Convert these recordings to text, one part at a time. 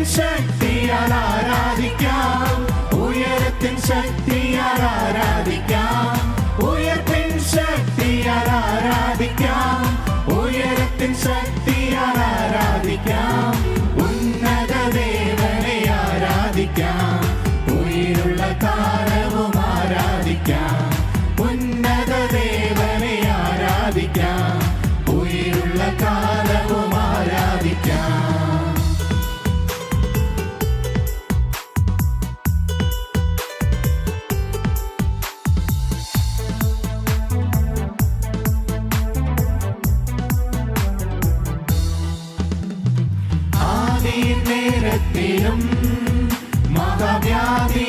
ഉയരത്തിൻ ശക്തിയാൽ ആരാധിക്കാം. ഉയരത്തിൻ ശക്തിയാൽ ആരാധിക്കാം. മരണത്തിനും മഹാവ്യാധി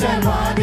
Cevabı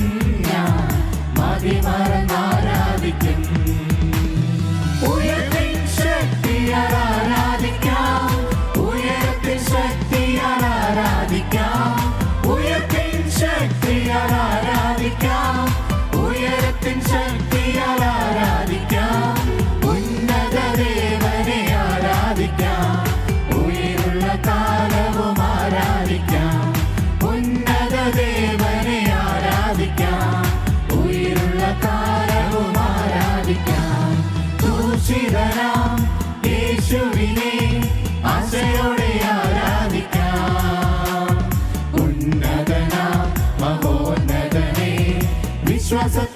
വിശ്വാസത്തോടെ